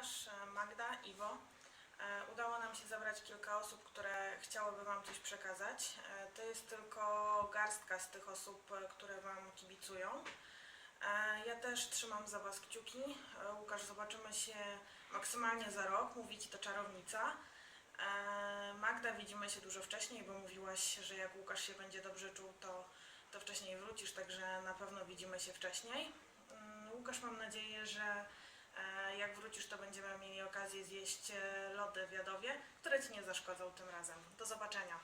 Łukasz, e, Magda, Iwo. E, Udało nam się zebrać kilka osób, które chciałyby Wam coś przekazać. E, To jest tylko garstka z tych osób, które Wam kibicują. Ja też trzymam za Was kciuki. Łukasz, zobaczymy się maksymalnie za rok. Mówi Ci to czarownica. Magda, widzimy się dużo wcześniej, bo mówiłaś, że jak Łukasz się będzie dobrze czuł, to, to wcześniej wrócisz, także na pewno widzimy się wcześniej. Mm, Łukasz, mam nadzieję, że jak wrócisz, to będziemy mieli okazję zjeść e, lody w Jadowie, które Ci nie zaszkodzą tym razem. Do zobaczenia.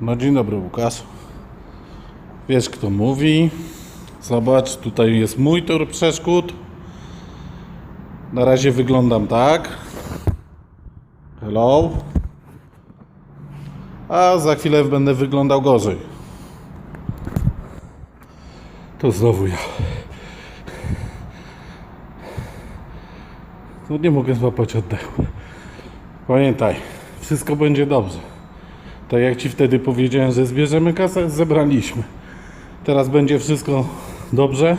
No dzień dobry Łukasz. Wiesz kto mówi. Zobacz, tutaj jest mój tor przeszkód. Na razie wyglądam tak. Hello. A za chwilę będę wyglądał gorzej. To znowu ja. No nie mogę złapać oddechu. Pamiętaj, wszystko będzie dobrze. Tak jak Ci wtedy powiedziałem, że zbierzemy kasę, zebraliśmy. Teraz będzie wszystko dobrze,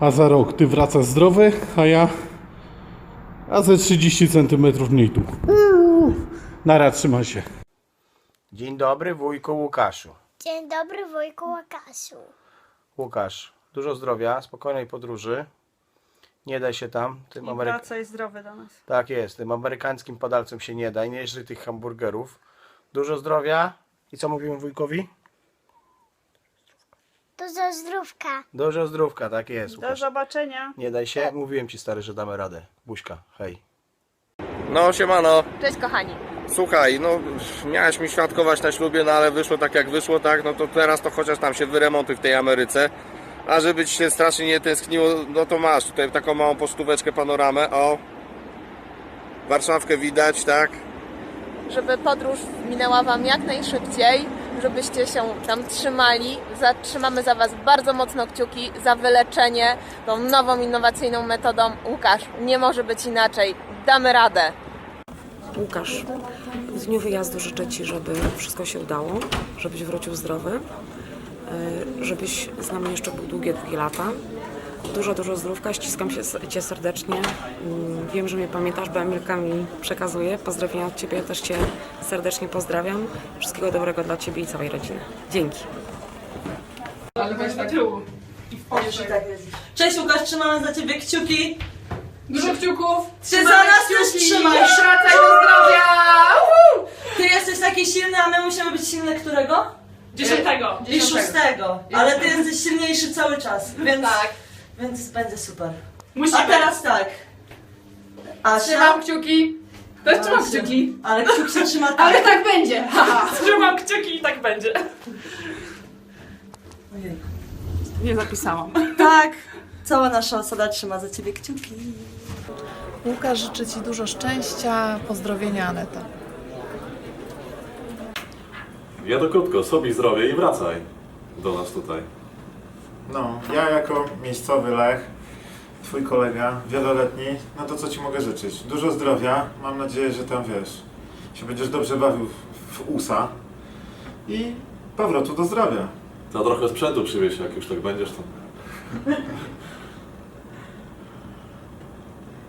a za rok Ty wracasz zdrowy, a ja a ze 30 cm mniej tu. Nara, trzymaj się. Dzień dobry, wujku Łukaszu. Dzień dobry, wujku Łukaszu. Łukasz, dużo zdrowia, spokojnej podróży. Nie daj się tam. Tym Ameryk... wracaj zdrowy do nas. Tak jest, tym amerykańskim padalcom się nie daj, nie jeżdżaj tych hamburgerów. Dużo zdrowia. I co mówiłem wujkowi? Dużo zdrówka. Dużo zdrówka, tak jest. Łukasz. zobaczenia. Nie daj się. Mówiłem ci stary, że damy radę. Buźka, hej. No, siemano. Cześć kochani. Słuchaj, no miałeś mi świadkować na ślubie, no ale wyszło tak jak wyszło, tak, no to teraz to chociaż tam się wyremontuj w tej Ameryce. A żeby ci się strasznie nie tęskniło, no to masz tutaj taką małą pocztóweczkę panoramę, o. Warszawkę widać, tak? Żeby podróż minęła Wam jak najszybciej, żebyście się tam trzymali. Zatrzymamy za Was bardzo mocno kciuki za wyleczenie tą nową, innowacyjną metodą. Łukasz, nie może być inaczej. Damy radę. Łukasz, w dniu wyjazdu życzę Ci, żeby wszystko się udało, żebyś wrócił zdrowy, żebyś z nami jeszcze był długie, długie lata. Dużo, dużo zdrówka, ściskam się, Cię serdecznie. Mm, Wiem, że mnie pamiętasz, bo Emilka mi przekazuje. Pozdrowienia od Ciebie, ja też Cię serdecznie pozdrawiam. Wszystkiego dobrego dla Ciebie i całej rodziny. Dzięki. Cześć Łukasz, trzymamy za ciebie kciuki. Dużo kciuków! Ty za nas też trzymaj. Wracaj do zdrowia! Ty jesteś taki silny, a my musimy być silne którego? Dziesiątego! I szóstego. Ale ty jesteś silniejszy cały czas, więc, Tak. więc będzie super. Musimy. A teraz tak. Asia, Trzymam kciuki. Też trzymam kciuki. ale kciuk się trzyma tak. Ale tak będzie! Trzymam kciuki i tak będzie. Ojej. Nie zapisałam. Tak. Cała nasza osada trzyma za ciebie kciuki. Łukasz, życzę Ci dużo szczęścia. Pozdrowienia Aneta. Ja to krótko, sobie zdrowie i wracaj do nas tutaj. No, ja jako miejscowy Lech, twój kolega, wieloletni, no to co ci mogę życzyć? Dużo zdrowia, mam nadzieję, że tam wiesz, się będziesz dobrze bawił w, USA i powrotu do zdrowia. To trochę sprzętu przywieź, jak już tak będziesz to.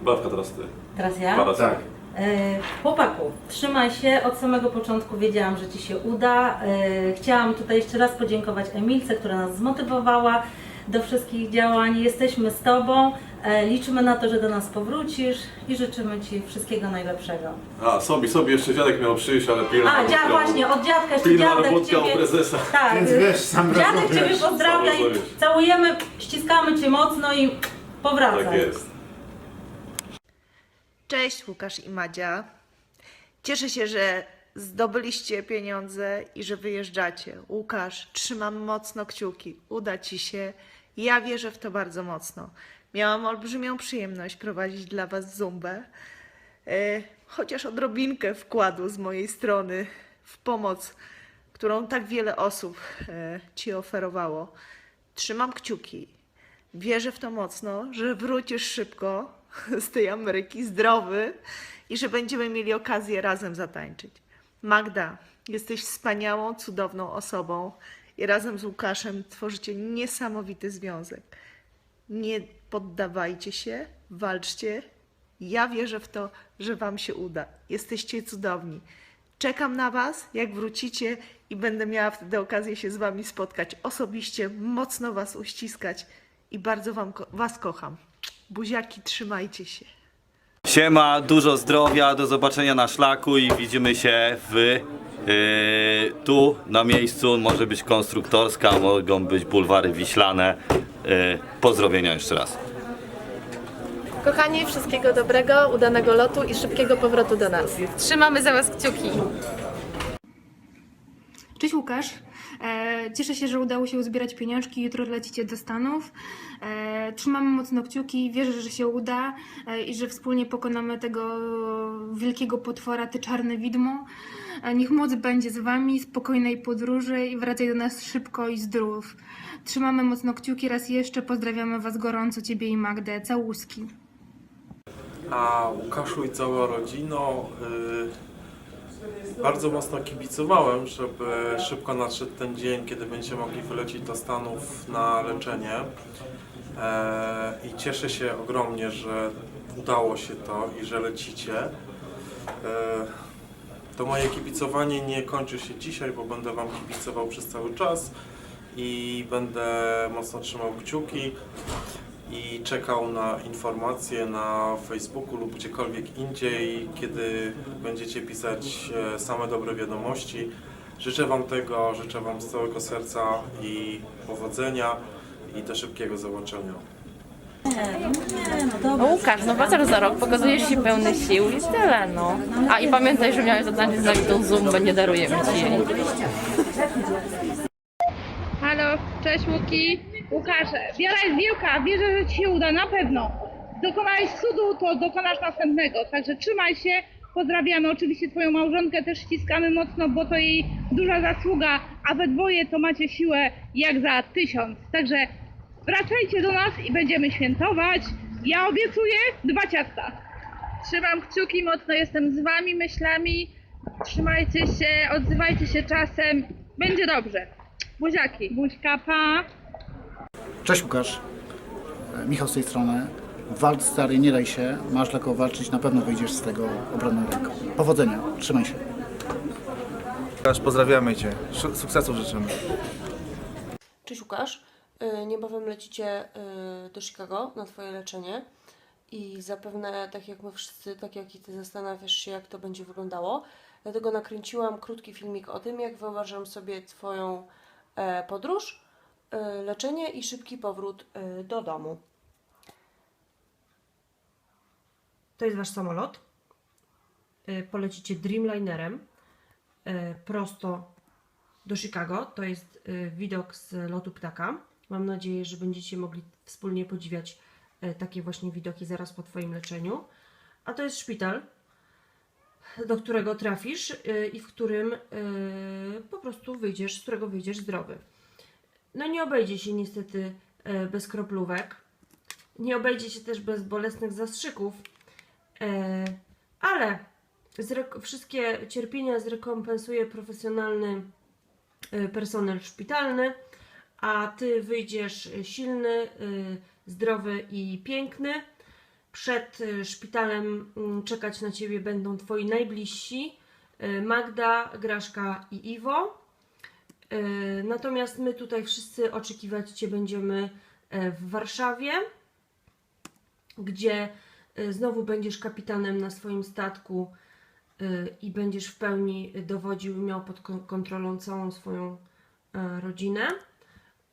Babka teraz ty. Teraz ja? Tak. E, chłopaku, trzymaj się. Od samego początku wiedziałam, że Ci się uda. E, chciałam tutaj jeszcze raz podziękować Emilce, która nas zmotywowała do wszystkich działań. Jesteśmy z Tobą. E, liczymy na to, że do nas powrócisz i życzymy Ci wszystkiego najlepszego. A, sobie, sobie jeszcze dziadek miał przyjść, ale pilna A, dzia, właśnie, od dziadka jeszcze Pilna dziadek Ciebie... prezesa. Tak, Więc wiesz, sam dziadek rozumiesz. Ciebie pozdrawia i całujemy, ściskamy Cię mocno i powracaj. Tak jest. Cześć Łukasz i Madzia. Cieszę się, że zdobyliście pieniądze i że wyjeżdżacie. Łukasz, trzymam mocno kciuki. Uda ci się. Ja wierzę w to bardzo mocno. Miałam olbrzymią przyjemność prowadzić dla Was zumbę. E, chociaż odrobinkę wkładu z mojej strony w pomoc, którą tak wiele osób e, Ci oferowało. Trzymam kciuki. Wierzę w to mocno, że wrócisz szybko z tej Ameryki zdrowy i że będziemy mieli okazję razem zatańczyć. Magda, jesteś wspaniałą, cudowną osobą i razem z Łukaszem tworzycie niesamowity związek. Nie poddawajcie się, walczcie Ja wierzę w to, że Wam się uda. Jesteście cudowni. Czekam na Was, jak wrócicie i będę miała wtedy okazję się z Wami spotkać osobiście, mocno Was uściskać i bardzo wam, Was kocham. Buziaki, trzymajcie się. Siema, dużo zdrowia, do zobaczenia na szlaku i widzimy się w yy, tu na miejscu. Może być konstruktorska, mogą być bulwary wiślane. Yy, pozdrowienia jeszcze raz. Kochani, wszystkiego dobrego, udanego lotu i szybkiego powrotu do nas. Trzymamy za Was kciuki. Cześć Łukasz. E, cieszę się, że udało się uzbierać pieniążki. Jutro lecicie do Stanów. E, trzymamy mocno kciuki. Wierzę, że się uda e, i że wspólnie pokonamy tego wielkiego potwora, te czarne widmo. Niech moc będzie z Wami, spokojnej podróży i wracaj do nas szybko i zdrów. Trzymamy mocno kciuki raz jeszcze. Pozdrawiamy Was gorąco, Ciebie i Magdę. Całuski. A Łukaszu i cała rodzino y, bardzo mocno kibicowałem, żeby szybko nadszedł ten dzień, kiedy będziecie mogli wylecieć do Stanów na leczenie. E, I cieszę się ogromnie, że udało się to i że lecicie. E, to moje kibicowanie nie kończy się dzisiaj, bo będę Wam kibicował przez cały czas i będę mocno trzymał kciuki i czekał na informacje na Facebooku lub gdziekolwiek indziej, kiedy będziecie pisać e, same dobre wiadomości. Życzę Wam tego, życzę Wam z całego serca i powodzenia i do szybkiego załączenia. No Łukasz, no wracasz za rok, pokazujesz się pełny sił i tyle, no. A i pamiętaj, że miałeś zadanie z nami tą Zoom, bo nie darujemy Ci jej. Halo, cześć Łuki. Łukasz, wiara jest wielka, wierzę, że Ci się uda, na pewno. Dokonałeś cudu, to dokonasz następnego, także trzymaj się. Pozdrawiamy oczywiście Twoją małżonkę, też ściskamy mocno, bo to jej duża zasługa, a we dwoje to macie siłę jak za tysiąc. Także wracajcie do nas i będziemy świętować. Ja obiecuję dwa ciasta. Trzymam kciuki mocno, jestem z Wami myślami. Trzymajcie się, odzywajcie się czasem. Będzie dobrze. Buziaki. Buźka, pa. Cześć Łukasz, E, Michał z tej strony. Walcz stary, nie daj się, masz dla kogo walczyć, na pewno wyjdziesz z tego obronną ręką. Powodzenia, trzymaj się. Łukasz, pozdrawiamy Cię. Sukcesu życzymy. Cześć Łukasz, Y, niebawem lecicie y, do Chicago na Twoje leczenie i zapewne tak jak my wszyscy, tak jak i Ty zastanawiasz się jak to będzie wyglądało. Dlatego nakręciłam krótki filmik o tym, jak wyobrażam sobie Twoją e, podróż, e, leczenie i szybki powrót e, do domu. To jest Wasz samolot. Y, Polecicie Dreamlinerem y, prosto do Chicago. To jest y, widok z lotu ptaka. Mam nadzieję, że będziecie mogli wspólnie podziwiać y, takie właśnie widoki zaraz po Twoim leczeniu. A to jest szpital, do którego trafisz y, i w którym y, po prostu wyjdziesz, z którego wyjdziesz zdrowy. No nie obejdzie się niestety y, bez kroplówek. Nie obejdzie się też bez bolesnych zastrzyków. E, ale wszystkie cierpienia zrekompensuje profesjonalny e, personel szpitalny, a ty wyjdziesz silny, e, zdrowy i piękny. Przed e, szpitalem mm, czekać na ciebie będą twoi najbliżsi e, Magda, Graszka i Iwo. E, Natomiast my tutaj wszyscy oczekiwać Cię będziemy e, w Warszawie, gdzie y, znowu będziesz kapitanem na swoim statku i będziesz w pełni dowodził i miał pod kon- kontrolą całą swoją e, rodzinę.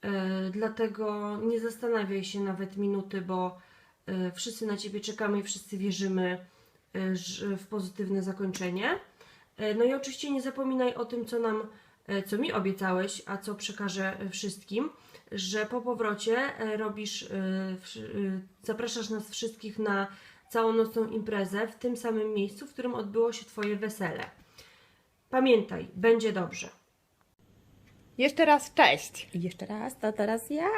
E, Dlatego nie zastanawiaj się nawet minuty, bo e, wszyscy na Ciebie czekamy i wszyscy wierzymy e, w pozytywne zakończenie. E, No i oczywiście nie zapominaj o tym, co nam, e, co mi obiecałeś, a co przekażę e, wszystkim, że po powrocie e, robisz, e, e, zapraszasz nas wszystkich na całonocną imprezę w tym samym miejscu, w którym odbyło się Twoje wesele. Pamiętaj, będzie dobrze. Jeszcze raz cześć. I jeszcze raz, to teraz ja.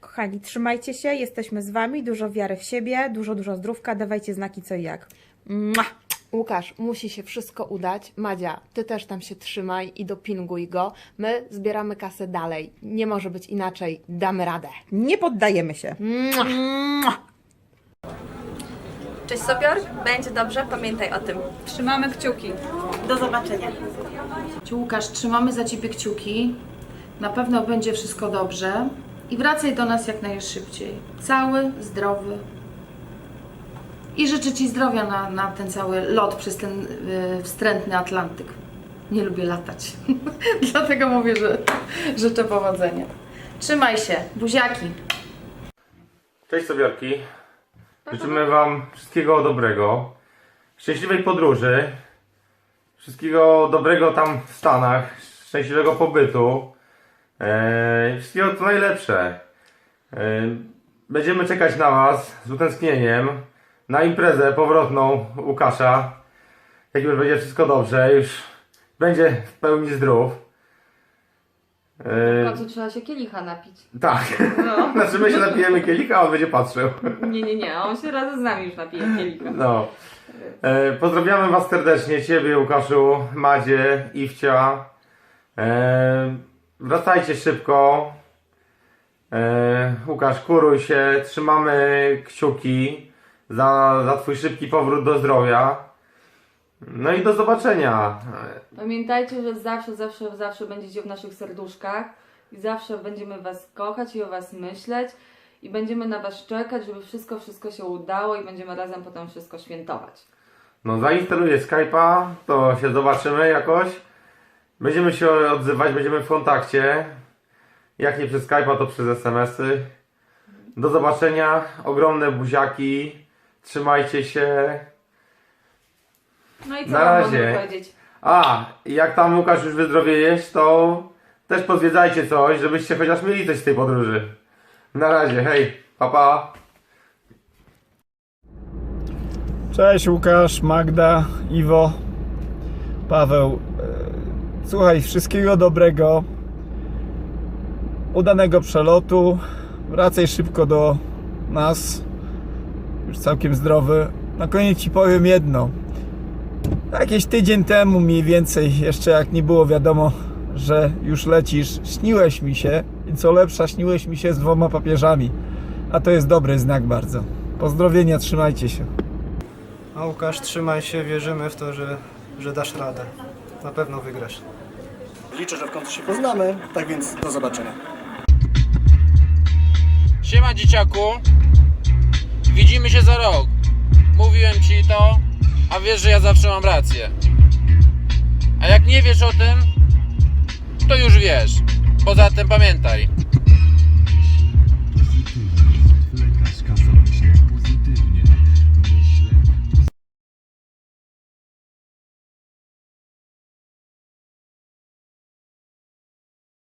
Kochani, trzymajcie się, jesteśmy z Wami, dużo wiary w siebie, dużo, dużo zdrówka, dawajcie znaki co i jak. Mua. Łukasz, musi się wszystko udać. Madzia, Ty też tam się trzymaj i dopinguj go. My zbieramy kasę dalej. Nie może być inaczej. Damy radę. Nie poddajemy się. Mua. Cześć Sopior, będzie dobrze, pamiętaj o tym. Trzymamy kciuki. Do zobaczenia. Łukasz, trzymamy za Ciebie kciuki. Na pewno będzie wszystko dobrze. I wracaj do nas jak najszybciej. Cały, zdrowy. I życzę Ci zdrowia na, na ten cały lot przez ten y, wstrętny Atlantyk. Nie lubię latać. Dlatego mówię, że życzę powodzenia. Trzymaj się, buziaki. Cześć Sobiarki. Życzymy Wam wszystkiego dobrego. Szczęśliwej podróży. Wszystkiego dobrego tam w Stanach. Szczęśliwego pobytu. Eee, wszystkiego co najlepsze. Eee, będziemy czekać na Was z utęsknieniem. Na imprezę powrotną Łukasza. Jak już będzie wszystko dobrze, już będzie w pełni zdrów. Eee, co trzeba się kielicha napić. tak. No. Znaczy my się napijemy kielika, a on będzie patrzył. Nie, nie, nie, on się razem z nami już napije kielicha. No. E, pozdrawiamy Was serdecznie, Ciebie Łukaszu, Madzie, Iwcia. E, wracajcie szybko. E, Łukasz, kuruj się, trzymamy kciuki za, za Twój szybki powrót do zdrowia. No i do zobaczenia. Pamiętajcie, że zawsze, zawsze, zawsze będziecie w naszych serduszkach i zawsze będziemy Was kochać i o Was myśleć i będziemy na Was czekać, żeby wszystko, wszystko się udało i będziemy razem potem wszystko świętować. No zainstaluję Skype'a, to się zobaczymy jakoś. Będziemy się odzywać, będziemy w kontakcie. Jak nie przez Skype'a, to przez SMS-y. Do zobaczenia. Ogromne buziaki. Trzymajcie się. No i co Na wam razie. powiedzieć? A, i jak tam Łukasz już wyzdrowiejesz, to też pozwiedzajcie coś, żebyście chociaż mieli coś z tej podróży. Na razie, hej, papa. Pa. Cześć Łukasz, Magda, Iwo, Paweł. E, Słuchaj, wszystkiego dobrego, udanego przelotu. Wracaj szybko do nas, już całkiem zdrowy. Na koniec Ci powiem jedno. Jakieś tydzień temu mniej więcej, jeszcze jak nie było wiadomo, że już lecisz, śniłeś mi się i co lepsza, śniłeś mi się z dwoma papieżami. A to jest dobry znak bardzo. Pozdrowienia, trzymajcie się. A Łukasz, trzymaj się, wierzymy w to, że, że dasz radę. Na pewno wygrasz. Liczę, że w końcu się poznamy, tak więc do zobaczenia. Siema dzieciaku. Widzimy się rok. Mówiłem ci to, a wiesz, że ja zawsze mam rację. A jak nie wiesz o tym, to już wiesz. Poza tym pamiętaj,